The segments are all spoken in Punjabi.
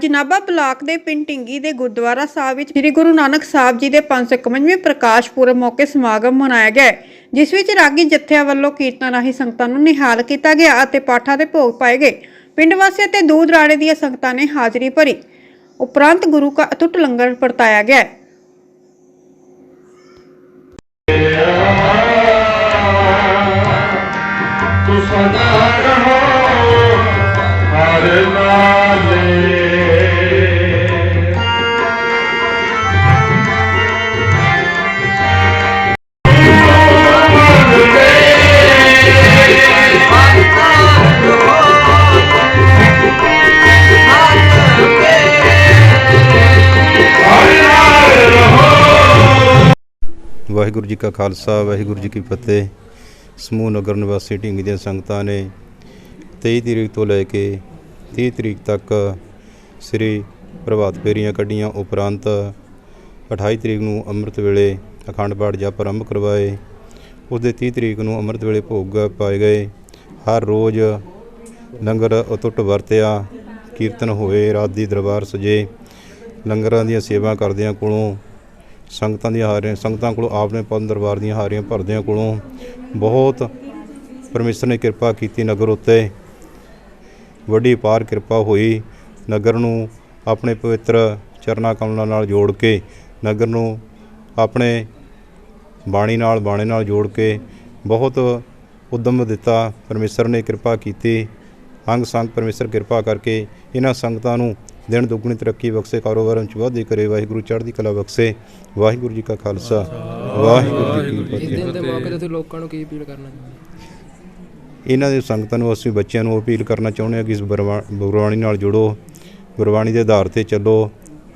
ਅੱਜ ਨਾਭਾ ਬਲਾਕ ਦੇ ਪਿੰਡ ਢਿੰਗੀ ਦੇ ਗੁਰਦੁਆਰਾ ਸਾਹਿਬ ਵਿੱਚ ਸ੍ਰੀ ਗੁਰੂ ਨਾਨਕ ਸਾਹਿਬ ਜੀ ਦੇ 551ਵੇਂ ਪ੍ਰਕਾਸ਼ ਪੁਰਬ ਮੌਕੇ ਸਮਾਗਮ ਮਨਾਇਆ ਗਿਆ ਜਿਸ ਵਿੱਚ ਰਾਗੀ ਜਥਿਆਂ ਵੱਲੋਂ ਕੀਰਤਨ ਰਾਹੀਂ ਸੰਗਤਾਂ ਨੂੰ ਨਿਹਾਲ ਕੀਤਾ ਗਿਆ ਅਤੇ ਪਾਠਾਂ ਦੇ ਭੋਗ ਪਾਏ ਗਏ। ਪਿੰਡ ਵਾਸੀਆਂ ਤੇ ਦੂਰ ਦਰਾੜੇ ਦੀਆਂ ਸੰਗਤਾਂ ਨੇ ਹਾਜ਼ਰੀ ਭਰੀ। ਉਪਰੰਤ ਗੁਰੂ ਕਾ ਅਟੁੱਟ ਲੰਗਰ ਵਰਤਾਇਆ ਗਿਆ ਤੂੰ ਸਦਾ ਰਹੋ, ਹਰ ਨਾਲੇ ਵਾਹਿਗੁਰੂ ਜੀ ਕਾ ਖਾਲਸਾ, ਵਾਹਿਗੁਰੂ ਜੀ ਕੀ ਫਤਿਹ। ਸਮੂਹ ਨਗਰ ਨਿਵਾਸੀ ਢਿੰਗ ਦੀਆਂ ਸੰਗਤਾਂ ਨੇ 23 ਤਰੀਕ ਤੋਂ ਲੈ ਕੇ 30 ਤਰੀਕ ਤੱਕ ਸ੍ਰੀ ਪ੍ਰਭਾਤ ਫੇਰੀਆਂ ਕੱਢੀਆਂ। ਉਪਰੰਤ 28 ਤਰੀਕ ਨੂੰ ਅੰਮ੍ਰਿਤ ਵੇਲੇ ਅਖੰਡ ਪਾਠ ਜਪ ਆਰੰਭ ਕਰਵਾਏ। ਉਹਦੇ 30 ਤਰੀਕ ਨੂੰ ਅੰਮ੍ਰਿਤ ਵੇਲੇ ਭੋਗ ਪਾਏ ਗਏ। ਹਰ ਰੋਜ਼ ਲੰਗਰ ਅਟੁੱਟ ਵਰਤਿਆ, ਕੀਰਤਨ ਹੋਏ, ਰਾਤ ਦੀ ਦਰਬਾਰ ਸਜੇ। ਲੰਗਰਾਂ ਦੀਆਂ ਸੇਵਾ ਕਰਦਿਆਂ ਕੋਲੋਂ ਸੰਗਤਾਂ ਦੀਆਂ ਹਾਰੀਆਂ, ਸੰਗਤਾਂ ਕੋਲੋਂ ਆਪਨੇ ਪਨ ਦਰਬਾਰ ਦੀਆਂ ਹਾਰੀਆਂ ਭਰਦਿਆਂ ਕੋਲੋਂ ਬਹੁਤ ਪਰਮੇਸ਼ਰ ਨੇ ਕਿਰਪਾ ਕੀਤੀ ਨਗਰ ਉੱਤੇ। ਵੱਡੀ ਪਾਰ ਕਿਰਪਾ ਹੋਈ ਨਗਰ ਨੂੰ ਆਪਣੇ ਪਵਿੱਤਰ ਚਰਨਾ ਕਮਲਾਂ ਨਾਲ ਜੋੜ ਕੇ, ਨਗਰ ਨੂੰ ਆਪਣੇ ਬਾਣੀ ਨਾਲ, ਬਾਣੇ ਨਾਲ ਜੋੜ ਕੇ ਬਹੁਤ ਉਦਮ ਦਿੱਤਾ ਪਰਮੇਸ਼ਰ ਨੇ ਕਿਰਪਾ ਕੀਤੀ। ਅੰਗ ਸੰਗ ਪਰਮੇਸ਼ਰ ਕਿਰਪਾ ਕਰਕੇ ਇਹਨਾਂ ਸੰਗਤਾਂ ਨੂੰ ਦਿਨ ਦੁੱਗਣੀ ਤਰੱਕੀ ਬਖਸ਼ੇ ਕਾਰੋਬਾਰਾਂ ਚ ਵਾਧੇ ਕਰੇ ਵਾਹਿਗੁਰੂ ਚੜ੍ਹਦੀ ਕਲਾ ਬਖਸ਼ੇ ਵਾਹਿਗੁਰੂ ਜੀ ਕਾ ਖਾਲਸਾ ਵਾਹਿਗੁਰੂ ਜੀ ਕੀ ਇਸ ਫਤਿਹ। ਦਿਨ ਦੇ ਮੌਕੇ ਤੇ ਤੁਸੀਂ ਲੋਕਾਂ ਨੂੰ ਕੀ ਅਪੀਲ ਕਰਨਾ ਚਾਹੁੰਦੇ ਇਹਨਾਂ ਦੇ ਸੰਗਤਾਂ ਨੂੰ ਅਸੀਂ ਬੱਚਿਆਂ ਨੂੰ ਅਪੀਲ ਕਰਨਾ ਚਾਹੁੰਦੇ ਹਾਂ ਕਿ ਇਸ ਗੁਰਬਾ- ਗੁਰਬਾਣੀ ਨਾਲ ਜੁੜੋ ਗੁਰਬਾਣੀ ਦੇ ਆਧਾਰ ਤੇ ਚੱਲੋ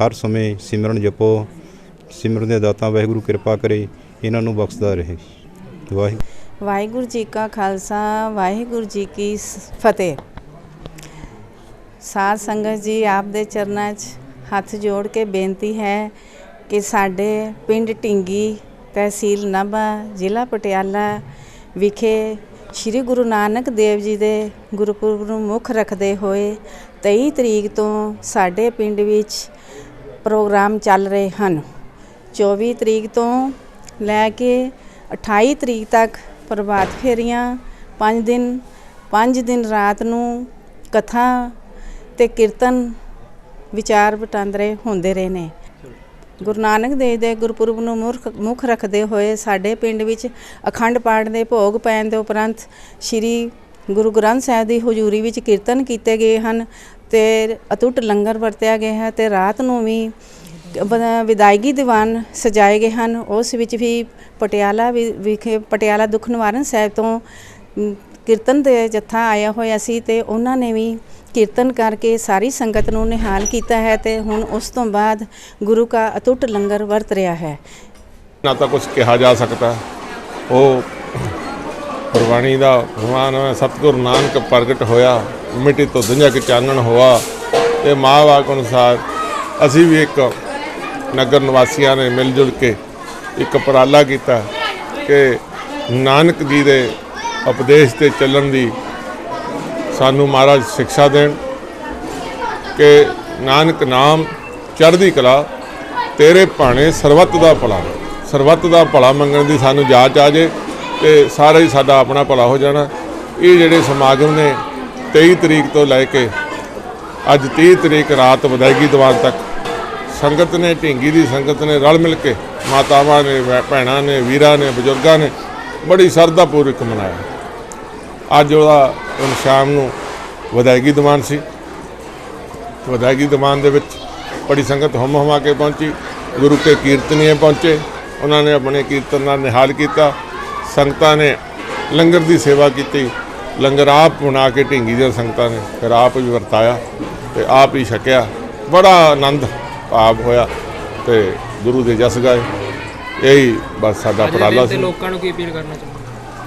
ਹਰ ਸਮੇਂ ਸਿਮਰਨ ਜਪੋ ਸਿਮਰਨ ਦੇ ਦਾਤਾ ਵਾਹਿਗੁਰੂ ਕਿਰਪਾ ਕਰੇ ਇਹਨਾਂ ਨੂੰ ਬਖਸ਼ਦਾ ਰਹੇ। ਵਾਹਿਗੁਰੂ ਵਾਹਿਗੁਰੂ ਜੀ ਕਾ ਖਾਲਸਾ ਵਾਹਿਗੁਰੂ ਜੀ ਕੀ ਫਤਿਹ। ਸਾਧ ਸੰਗਤ ਜੀ, ਆਪ ਦੇ ਚਰਨਾਂ 'ਚ ਹੱਥ ਜੋੜ ਕੇ ਬੇਨਤੀ ਹੈ ਕਿ ਸਾਡੇ ਪਿੰਡ ਢਿੰਗੀ ਤਹਿਸੀਲ ਨਾਭਾ, ਜ਼ਿਲ੍ਹਾ ਪਟਿਆਲਾ ਵਿਖੇ ਸ੍ਰੀ ਗੁਰੂ ਨਾਨਕ ਦੇਵ ਜੀ ਦੇ ਗੁਰਪੁਰਬ ਨੂੰ ਮੁੱਖ ਰੱਖਦੇ ਹੋਏ 23 ਤਰੀਕ ਤੋਂ ਸਾਡੇ ਪਿੰਡ ਵਿੱਚ ਪ੍ਰੋਗਰਾਮ ਚੱਲ ਰਹੇ ਹਨ। 24 ਤਰੀਕ ਤੋਂ ਲੈ ਕੇ 28 ਤਰੀਕ ਤੱਕ ਪ੍ਰਭਾਤ ਫੇਰੀਆਂ 5 ਦਿਨ 5 ਦਿਨ ਰਾਤ ਨੂੰ ਕਥਾ ਤੇ ਕੀਰਤਨ ਵਿਚਾਰ ਵਟਾਂਦਰੇ ਹੁੰਦੇ ਰਹੇ ਨੇ। ਗੁਰੂ ਨਾਨਕ ਦੇਵ ਦੇ ਗੁਰਪੁਰਬ ਨੂੰ ਮੁੱਖ ਮੁੱਖ ਰੱਖਦੇ ਹੋਏ ਸਾਡੇ ਪਿੰਡ ਵਿੱਚ ਅਖੰਡ ਪਾਠ ਦੇ ਭੋਗ ਪੈਣ ਦੇ ਉਪਰੰਤ ਸ੍ਰੀ ਗੁਰੂ ਗ੍ਰੰਥ ਸਾਹਿਬ ਦੀ ਹਜ਼ੂਰੀ ਵਿੱਚ ਕੀਰਤਨ ਕੀਤੇ ਗਏ ਹਨ ਤੇ ਅਟੁੱਟ ਲੰਗਰ ਵਰਤਿਆ ਗਿਆ ਹੈ ਤੇ ਰਾਤ ਨੂੰ ਵੀ ਵਿਦਾਇਗੀ ਦੀਵਾਨ ਸਜਾਏ ਗਏ ਹਨ। ਉਸ ਵਿੱਚ ਵੀ ਪਟਿਆਲਾ ਵਿ- ਵਿਖੇ ਪਟਿਆਲਾ ਦੁੱਖ ਨਿਵਾਰਨ ਸਾਹਿਬ ਤੋਂ ਕੀਰਤਨ ਦੇ ਜੱਥਾ ਆਇਆ ਹੋਇਆ ਸੀ ਤੇ ਉਹਨਾਂ ਨੇ ਵੀ ਕੀਰਤਨ ਕਰਕੇ ਸਾਰੀ ਸੰਗਤ ਨੂੰ ਨਿਹਾਲ ਕੀਤਾ ਹੈ ਤੇ ਹੁਣ ਉਸ ਤੋਂ ਬਾਅਦ ਗੁਰੂ ਕਾ ਅਟੁੱਟ ਲੰਗਰ ਵਰਤ ਰਿਹਾ ਹੈ। ਨਾ ਤਾਂ ਕੁਝ ਕਿਹਾ ਜਾ ਸਕਦਾ। ਉਹ ਗੁਰਬਾਣੀ ਦਾ ਭਗਵਾਨ ਸਤਿਗੁਰੂ ਨਾਨਕ ਪ੍ਰਗਟ ਹੋਇਆ, ਮਿੱਟੀ ਤੋਂ ਦੁਨੀਆ ਕੇ ਚਾਨਣ ਹੋਆ। ਤੇ ਮਹਾਵਾਕ ਅਨੁਸਾਰ ਅਸੀਂ ਵੀ ਇੱਕ ਨਗਰ ਨਿਵਾਸੀਆਂ ਨੇ ਮਿਲ ਜੁਲ ਕੇ ਇੱਕ ਉਪਰਾਲਾ ਕੀਤਾ ਕਿ ਨਾਨਕ ਜੀ ਦੇ ਉਪਦੇਸ਼ ਤੇ ਚੱਲਣ ਦੀ ਸਾਨੂੰ ਮਹਾਰਾਜ ਸਿੱਖਿਆ ਦੇਣ ਕਿ ਨਾਨਕ ਨਾਮ ਚੜ੍ਹਦੀ ਕਲਾ, ਤੇਰੇ ਭਾਣੇ ਸਰਬੱਤ ਦਾ ਭਲਾ ਸਰਬੱਤ ਦਾ ਭਲਾ ਮੰਗਣ ਦੀ ਸਾਨੂੰ ਜਾਚ ਆ ਜੇ ਤੇ ਸਾਰਾ ਹੀ ਸਾਡਾ ਆਪਣਾ ਭਲਾ ਹੋ ਜਾਣਾ। ਇਹ ਜਿਹੜੇ ਸਮਾਗਮ ਨੇ 23 ਤਰੀਕ ਤੋਂ ਲੈ ਕੇ ਅੱਜ 30 ਤਰੀਕ ਰਾਤ ਵਿਦਾਇਗੀ ਦੀਵਾਨ ਤੱਕ ਸੰਗਤ ਨੇ, ਢਿੰਗੀ ਦੀ ਸੰਗਤ ਨੇ ਰਲ ਮਿਲ ਕੇ ਮਾਤਾਵਾਂ ਨੇ ਭੈਣਾਂ ਨੇ, ਵੀਰਾਂ ਨੇ, ਬਜ਼ੁਰਗਾਂ ਨੇ ਬੜੀ ਸ਼ਰਧਾ ਪੂਰਵਕ ਮਨਾਇਆ। ਅੱਜ ਉਹਦਾ ਹੁਣ ਸ਼ਾਮ ਨੂੰ ਵਿਦਾਇਗੀ ਦੀਵਾਨ ਸੀ। ਵਿਦਾਇਗੀ ਦੀਵਾਨ ਦੇ ਵਿੱਚ ਬੜੀ ਸੰਗਤ ਹਮ ਹਮਾ ਕੇ ਪਹੁੰਚੀ। ਗੁਰੂ ਕੇ ਕੀਰਤਨੀਏ ਪਹੁੰਚੇ। ਉਹਨਾਂ ਨੇ ਆਪਣੇ ਕੀਰਤਨ ਨਾਲ ਨਿਹਾਲ ਕੀਤਾ। ਸੰਗਤਾਂ ਨੇ ਲੰਗਰ ਦੀ ਸੇਵਾ ਕੀਤੀ। ਲੰਗਰ ਆਪ ਬਣਾ ਕੇ ਢਿੰਗੀ ਦੀਆਂ ਸੰਗਤਾਂ ਨੇ। ਫਿਰ ਆਪ ਵੀ ਵਰਤਾਇਆ ਤੇ ਆਪ ਹੀ ਛਕਿਆ। ਬੜਾ ਆਨੰਦ ਭਾਵ ਹੋਇਆ ਤੇ ਗੁਰੂ ਦੇ ਜਸ ਗਾਏ। ਇਹੀ ਬਸ ਸਾਡਾ ਦੇ ਤੇ ਸੀ। ਲੋਕਾਂ ਨੂੰ ਕੀ ਅਪੀਲ ਕਰਨਾ ਚਾਹੁੰਦੇ?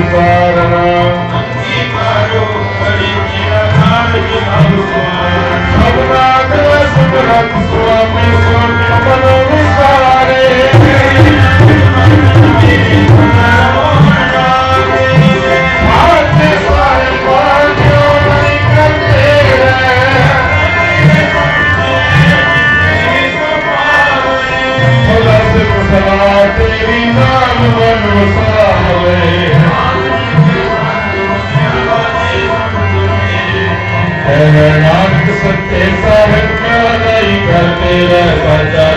Bye. ਨਾਨਕ ਸੱਚੇ ਸਾਹਿਬ ਕਾ ਨਹੀਂ ਕਰਤੇ ਰਹਿ ਸਾਜਾ।